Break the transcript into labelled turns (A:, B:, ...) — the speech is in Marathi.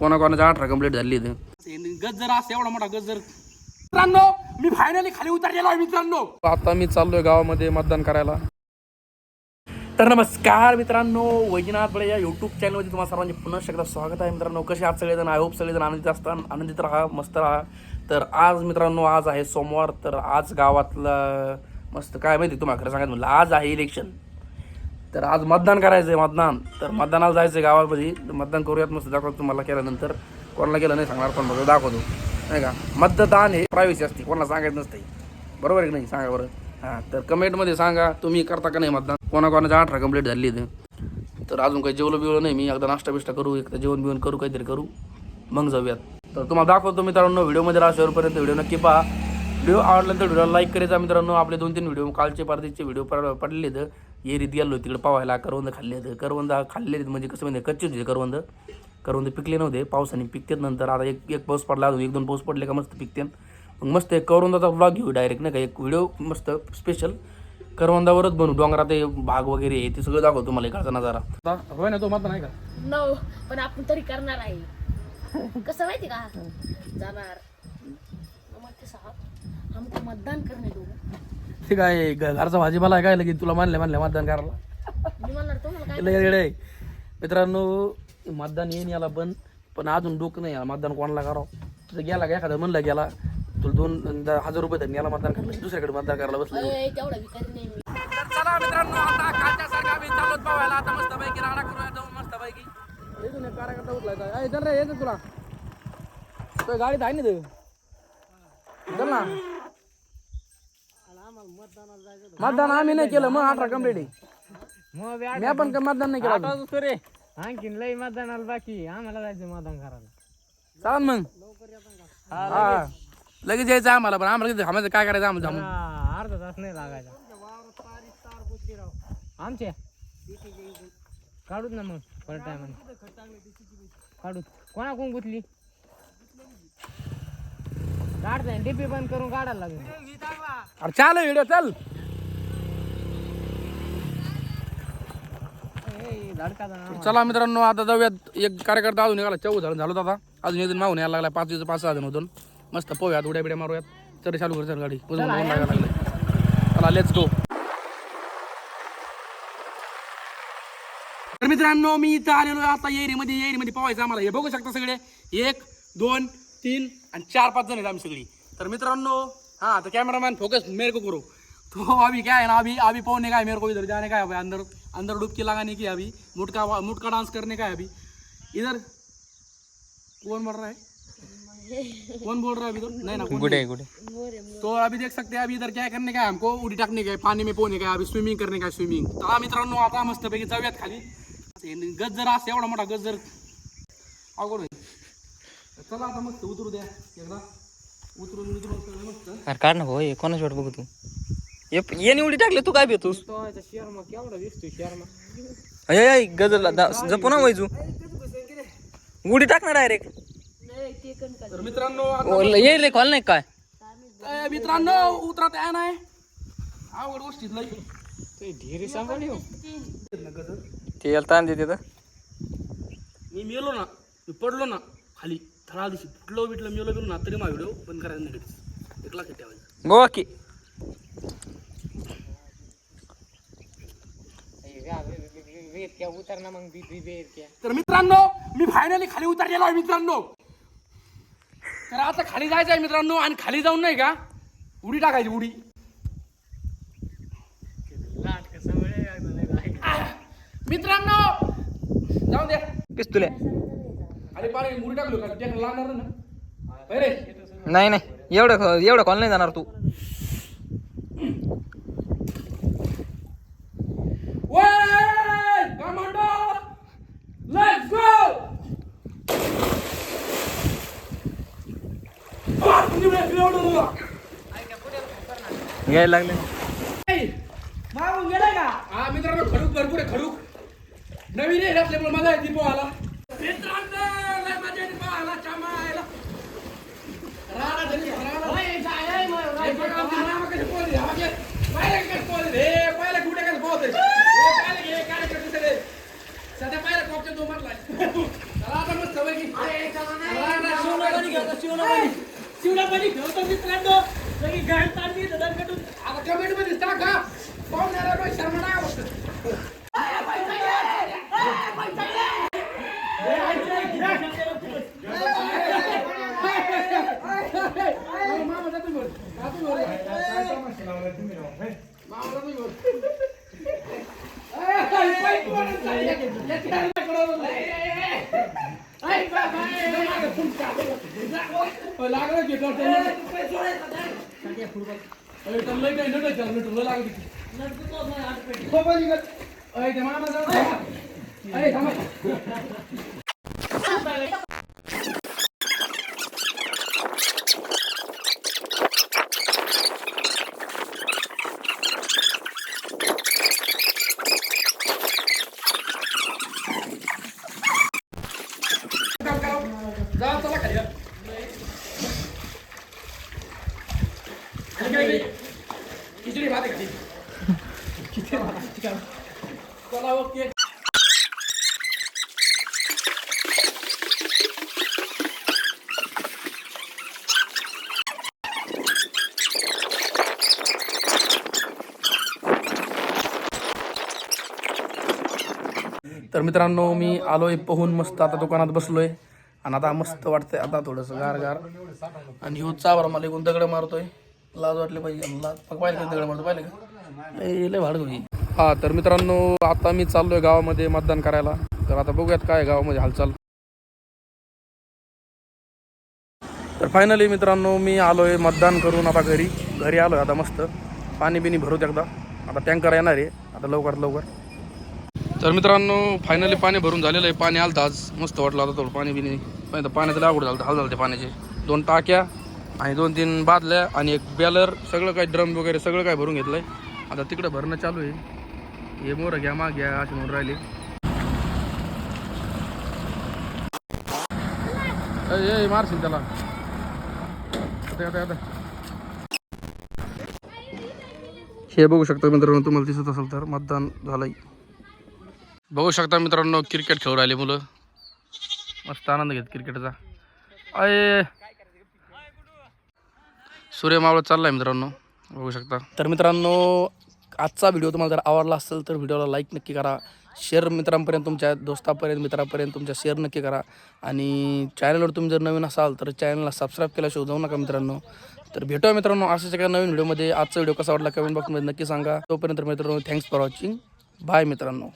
A: कोणाकोणाच्या अठरा कंप्लीट झाली इथं.
B: गजर असं एवढा मोठा गजर. मित्रांनो मी फायनली खाली उतरलेलो आहे मित्रांनो.
A: आता मी चाललोय गावामध्ये मतदान करायला. तर नमस्कार मित्रांनो वैजनाथ बळे या युट्यूब चॅनलमध्ये तुम्हाला सर्वांचे पुन्हा एकदा स्वागत आहे. मित्रांनो कसे आहात सगळेजण? आय होप सगळेजण आनंदित असतात आनंदित राहा मस्त राहा. तर आज मित्रांनो आज आहे सोमवार तर आज गावातलं मस्त काय माहिती तुम्हाला खरं सांगायचं म्हणलं आज आहे इलेक्शन तर आज मतदान करायचं आहे मतदान. तर मतदानाला जायचं आहे गावामध्ये. तर मतदान करूयात मस्त. दाखवतो तुम्हाला केल्यानंतर. कोणाला केलं नाही सांगणार पण बघा दाखवतो. नाही का? मतदान हे प्रायव्हसी असते. कोणाला सांगायचं नसते बरोबर आहे की नाही? सांगा बरं. हां तर कमेंटमध्ये सांगा तुम्ही करता का नाही मतदान? कोणाकोणाच्या अठरा कंप्लीट झाली तर अजून काही जेवलं बिवलं नाही. मी एकदा नाश्ता बिष्टा करू एकदा जेवण बिवण करू काहीतरी करू. मग जाऊयात. तर तुम्हाला दाखवतो मित्रांनो व्हिडिओमध्ये राहा शेवटपर्यंत व्हिडिओ नक्की पहा. व्हिडिओ आवडला तर व्हिडिओला लाईक करायचा मित्रांनो. आपले दोन तीन व्हिडिओ कालचे परदेशचे व्हिडिओ पड पडले तर ये रीत गेलो तिकडे पावायला करवंद खाल्ले आहेत करवंद खाल्ले म्हणजे कसं म्हणजे कच्चे होते करवंद. करवंद पिकले नव्हते पावसाने पिकतेत नंतर. आता एक एक पाऊस पडला अजून एक दोन पाऊस पडले का मस्त पिकते मग मस्त एक करवंदाचा ब्लॉग घेऊ डायरेक्ट नाही का? एक व्हिडिओ मस्त स्पेशल करवंदावरच बनवू डोंगरात ते भाग वगैरे आहे ते सगळं दाखवतो तुम्हाला इकडचा नजारा. होय ना तो मतदान आहे का?
C: नो पण आपण तरी करणार आहे. कसं माहिती का? जाणार. मतदान करणे
A: आहे घ- घरचा भाजीपाला आहे काय लगेच तुला मानले मानले मतदान करायला.
C: मी म्हणणार तुम्हाला काय
A: लगे रेडे आहे. मित्रांनो मतदान येईन याला पण पण अजून डोकं नाही याला मतदान कोणाला करावं? तुझं गेला का एखादा? म्हणलं गेला. तुला दोन द- हजार रुपये धरून याला मतदान करायला. दुसऱ्याकडे मतदान करायला बसलं
C: अय, तेवढा विकारी नाही मी.
A: चला मित्रांनो आता कालच्या सारखा आम्ही चाललोत पाहायला आता मस्त पैकी राडा करूया जाऊन मस्त पैकी कार्यकर्ता उठलाय चल रे येतो तुला. तो गाडीत आहे ना तू. चल ना. मतदान आम्ही नाही केलं मग अठरा कंप्लीट आहे. मी पण काय मतदान नाही केलं अजून.
D: रे आणखीन लई मतदानाला बाकी आम्हाला जायचं मतदान करायला.
A: चाल मग. हा लगेच. यायचं आम्हाला पण आम्हाला किती थांबायचं? काय करायचं आम्हाला थांबून?
D: हा, अर्धा तास नाही लागायचा. आमचे? काढूत ना मग परत टायमाने काढू कोणा कोण गुतली? काढताय डीपी बंद करून काढायला लागेल.
A: अरे चाल व्हिडिओ चल. चला मित्रांनो आता जाऊयात. एक कार्यकर्ता अजून निघाला. चौ झालं झालं आता अजून एक मागून यायला लागला पाच दिवस पाच सहा जण होतो. मस्त पोह्यात उड्या बिड्या मारूयात. तरी चालू कर चल गाडी. उजून लावून लागायला लागले चला लेट्स गो तर मित्रांनो मी इथं आलेलो आता येरीमध्ये येरीमध्ये पोहायचं आम्हाला. हे बघू शकता सगळे. एक दोन तीन आणि चार पाच जण आहेत आम्ही सगळी. तर मित्रांनो हाँ तो कैमरामैन फोकस मेरे को करो. तो अभी क्या है ना अभी अभी पहुंचने का है मेरे को इधर जाने का है अंदर अंदर डुबकी लगाने की है अभी? मुटका मुटका डांस करने का है अभी? इधर. कौन बोल रहा है? कौन बोल रहा है अभी तो? नहीं ना नहीं।
D: गुडे
A: तो अभी देख सकते हैं अभी इधर क्या करने का है? हमको उडी टाकने का है पानी में पोहने का है अभी स्विमिंग करने का है स्विमिंग चला मित्रांनो आता मस्त पैकी जाऊयात खाली. गजर असं एवढा मोठा गजर. अवघड होईल. चला आता मस्त उतरू द्या एकदा. उतरून उतरून सगळं मस्त.
D: अरे काढ ना भाऊ कोणाच वाट बघू तू? ये उडी टाकले तू काय भेटूस शर्मा केवढा दिसतोय शर्मा. अय गजरला जपू ना वैजू. उडी टाक ना डायरेक्ट
C: ते
A: तर मित्रांनो आता-
D: ये रे कॉल नाही काय?
A: ए, मित्रांनो उतरत आहे नाही अवघड गोष्टीत लई
D: सांभाळ ते याला ताण देते तर.
A: मी मेलो ना मी पडलो ना. खाली थळा दिवशी फुटलो बिटलो मेलो गेलो ना तरी माझा व्हिडिओ बंद करायचा नाही. एक लक्षात ठेवायचं
D: बोवा की उतर ना मग
A: तर मित्रांनो मी फायनली खाली उतरलेलो आहे मित्रांनो. तर आता खाली जायचं आहे मित्रांनो आणि खाली जाऊन नाही का उडी टाकायची उडी. मित्रांनो जाऊ द्या
D: पिस्तुल्या.
A: खाली पाणी उडी टाकलो का? त्या लागणार ना? अरे
D: नाही नाही. एवढं एवढं कॉल नाही जाणार तू. घ्यायला लागले.
A: गेलाय का? हा मित्रांनो खडूक भरपूर आहे खडूक. नवीन आहे मजा येते पोहायला. मित्रांनो लय मजा येते पोहायला चमायला राडा धरी, राडा. हे बघा, आमची मामा कशी पोहली, हा बघ. पाहिलं का कशी पोहली? हे, पाहिलं कुठे कसं पोहतोय? हे, पाहिलं की हे काय करते सगळे? सध्या पाहिलं कोपच्या दोन मारलाय. चला आता मस्त पैकी.
B: शिवणापाणी ठेवतो मित्रांनो. सगळी घाण ताणली दगड आता कमेंटमध्ये टाका. पाहून शर्मा नाही आवडत लागलं की लय काही नट नट लागली हो पण अय ते मामा जाऊ अय जा चला खाली जा. काय? खिचडी भात आहे खाली खिचडी भात आहे, ठीक आहे. चला ओके
A: तर मित्रांनो मी आलोय पोहून मस्त आता दुकानात बसलोय आणि आता मस्त वाटतंय आता थोडंसं गार गार. आणि ह्यो चावर मला एकूण दगड मारतोय. लाज वाटले पाहिजे. लाज पाहिलं का दगड मारतो पाहिलं का? लय लय हा तर मित्रांनो आता मी चाललोय गावामध्ये मतदान करायला. तर आता बघूयात काय गावामध्ये हालचाल. तर फायनली मित्रांनो मी आलोय मतदान करून आता घरी. घरी आलोय आता मस्त. पाणी बिनी भरूत एकदा. आता टँकर येणार आहे. आता लवकरात लवकर. तर मित्रांनो फायनली पाणी भरून झालेलं आहे. पाणी आलं आज. मस्त वाटलं आता थोडं पाणी बिनी पण पाण्याचं लागवड झालं हाल झालं ते पाण्याचे. दोन टाक्या आणि दोन तीन बादल्या आणि एक बॅलर सगळं काय ड्रम वगैरे सगळं काय भरून घेतलंय. आता तिकडं भरणं चालू आहे. हे मोर घ्या माग घ्या असे म्हणून राहिले. ए, मारशील त्याला. आता, आता, आता. हे बघू शकता मित्रांनो तुम्हाला दिसत असेल तर मतदान झालंय. बघू शकता मित्रांनो क्रिकेट खेळू राहिले मुलं. मस्त आनंद घेत क्रिकेटचा अय! सूर्य मावळ चाललाय मित्रांनो बघू शकता. तर मित्रांनो आजचा व्हिडिओ तुम्हाला जर आवडला असेल तर व्हिडिओला लाईक नक्की करा. शेअर मित्रांपर्यंत तुमच्या दोस्तापर्यंत मित्रापर्यंत तुमच्या शेअर नक्की करा. आणि चॅनलवर तुम्ही जर नवीन असाल तर चॅनलला सबस्क्राईब केल्याशिवाय जाऊ नका मित्रांनो. तर भेटूया मित्रांनो अशाच एका नवीन व्हिडिओमध्ये आजचा व्हिडिओ कसा वाटला कमेंट बॉक्समध्ये नक्की सांगा. तोपर्यंत मित्रांनो थँक्स फॉर वॉचिंग बाय मित्रांनो.